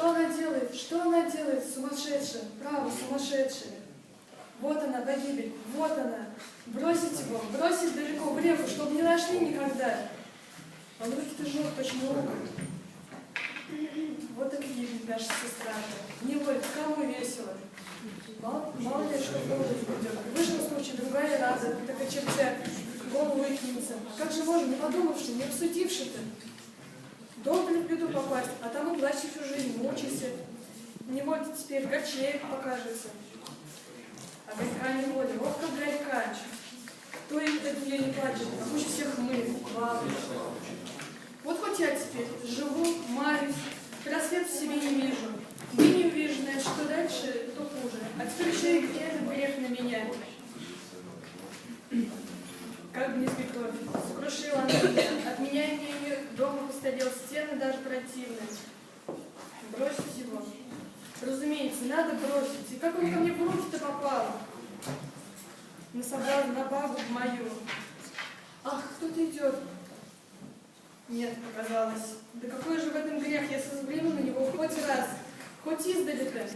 Что она делает? Что она делает? Сумасшедшая. Право, сумасшедшая. Вот она, погибель. Вот она. Бросить его, бросить далеко в реку, чтобы не нашли никогда. А руки-то жжет, точно руку. Вот так гибнет наша сестра. Не вот, кому весело. Мало, мало ли, что в голову придет. Вышел случай, другая рада, так и черте голову и кинется. Как же можно, не подумавши, не обсудивши-то? Долго ли в беду попасть, а там и всю жизнь, мучайся. Не вот теперь горчей покажется. А горька не воля, ох, как горька. Кто им это мне не плачет, а пусть всех мы, бабы. Вот хоть я теперь живу, маюсь, просвет в себе не вижу. И не значит, что дальше, то хуже. А теперь еще и этот грех на меня. Как бы не кровь, сокрушила она. От меня и мне дома постарел, стены даже противные. Бросить его. Разумеется, надо бросить. И как он ко мне в руки-то попал? На соблазн, на бабу мою. Ах, кто-то идет. Нет, показалось. Да какой же в этом грех? Я взгляну на него хоть раз, хоть издали-то.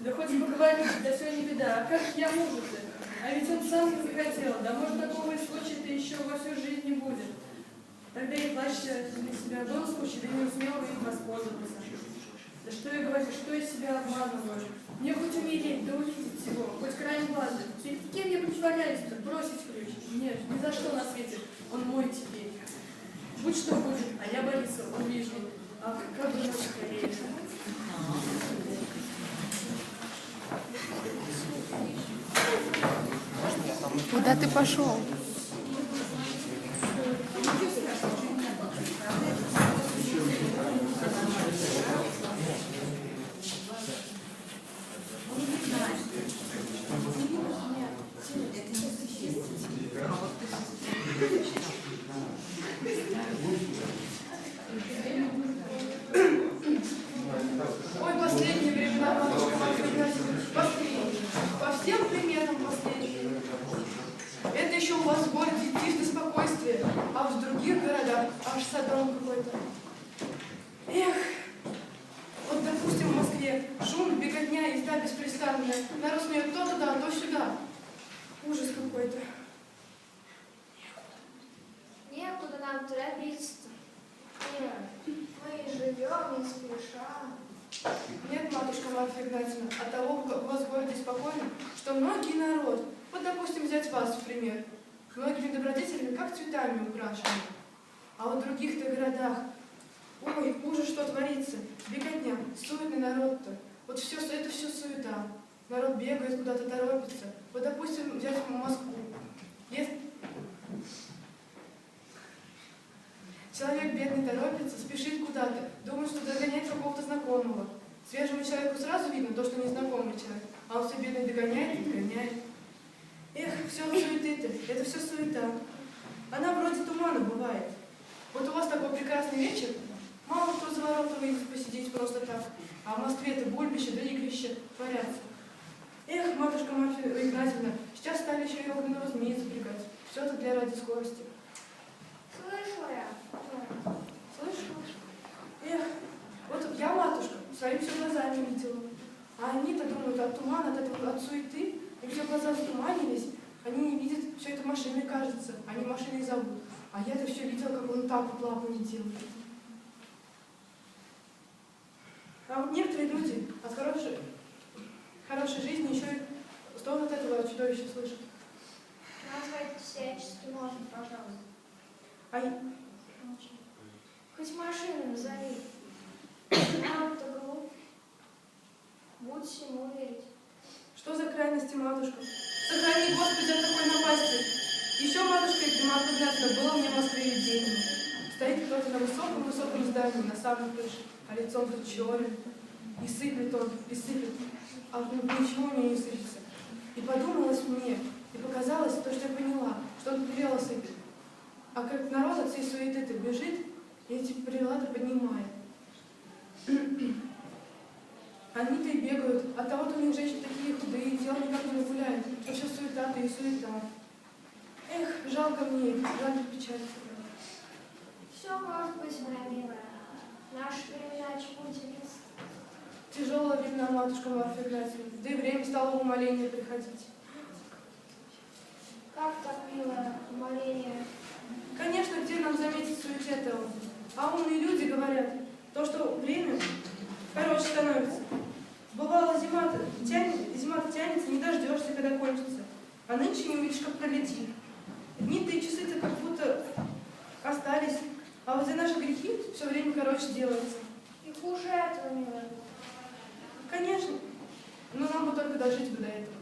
Да хоть поговорить, да все не беда. А как я мужу-то? А ведь он сам не захотел. Да может такого и случая-то еще во всю жизнь не будет. Тогда и плачьте для себя случай, да не усмел им воспользоваться. Да что я говорю, что я себя обманываю? Мне хоть умереть, да увидеть всего, хоть краем глаза. Перед кем мне притворялись-то? Бросить ключ? Нет, ни за что на свете. Он мой теперь. Будь что будет, а я Бориса увижу. Ах, как бы скорее. Куда ты пошел? Ой, последние времена, матушка Маргарита, последние. По всем примерам последние. Это еще у вас в городе тишь да спокойствие, а в других садром какой-то. Эх, вот, допустим, в Москве шум, беготня, езда беспрестанная. Народ смеет то туда, то сюда. Ужас какой-то. Некуда нам торопиться-то. Нет, мы живем не спеша. Нет, матушка Марфа Игнатьевна, от того у вас в городе спокойно, что многие народ, вот, допустим, взять вас в пример, многими добродетелями, как цветами украшены. А в других-то городах, ой, ужас, что творится, беготня, суетный народ-то, вот все, это все суета. Народ бегает, куда-то торопится. Вот, допустим, взять Москву. Есть Человек бедный торопится, спешит куда-то, думает, что догоняет какого-то знакомого. Свежему человеку сразу видно то, что незнакомый человек, а он все бедный догоняет догоняет. Эх, все суеты-то, это все суета. Она вроде тумана бывает. Вот у вас такой прекрасный вечер, мало кто за ворота выйдет посидеть просто так, а в Москве-то бульбище да игрище творятся. Эх, матушка Марфа Игнатьевна, сейчас стали еще и огненного змея запрягать. Все это для ради скорости. Слышала я. Слышишь? Эх, вот я, матушка, своими все глазами видела. А они-то думают от тумана, от, этого, от суеты, и все глаза затуманились. Они не видят, все это машиной кажется, они машиной зовут. А я-то все видела, как он так вот делает. А вот некоторые люди от хорошей, хорошей жизни еще и стон от этого чудовища слышат. Назвать всячески можно, пожалуйста. А. Хоть машину назови. Нам-то глуп. Будь всему верить. Что за крайности, матушка? Сохрани, Господи, от такой напасти. Еще, матушка Марфа Игнатьевна, было мне в Москве видение. Стоит кто-то на высоком-высоком здании, на самой крыше, а лицом тут черен. И сыплет он, и сыплет. А ну, ничего у не сыпется. И подумалось мне, и показалось то, что я поняла, что он прилело сыпет. А как народ от всей суеты-то бежит, и эти прилады поднимает. Они-то и бегают, а того-то у них женщины такие худые, тело никак не гуляет, что все суета-то и суета. Эх, жалко мне, жалко печаль. Все может быть, моя милая. Наши времена чего удивиться? Тяжелая времена, матушка Марфа Игнатьевна. Да и время стало в умоление приходить. Как так, милое умоление? Конечно, где нам заметить суете этого? А умные люди говорят, то, что время короче становится. Бывало, зима тянет, зима тянется, не дождешься, когда кончится. А нынче не увидишь, как пролетит. Дни-то и часы-то как будто остались. А вот за наши грехи все время короче делается. И хуже этого, милая. Конечно. Но нам бы только дожить бы до этого.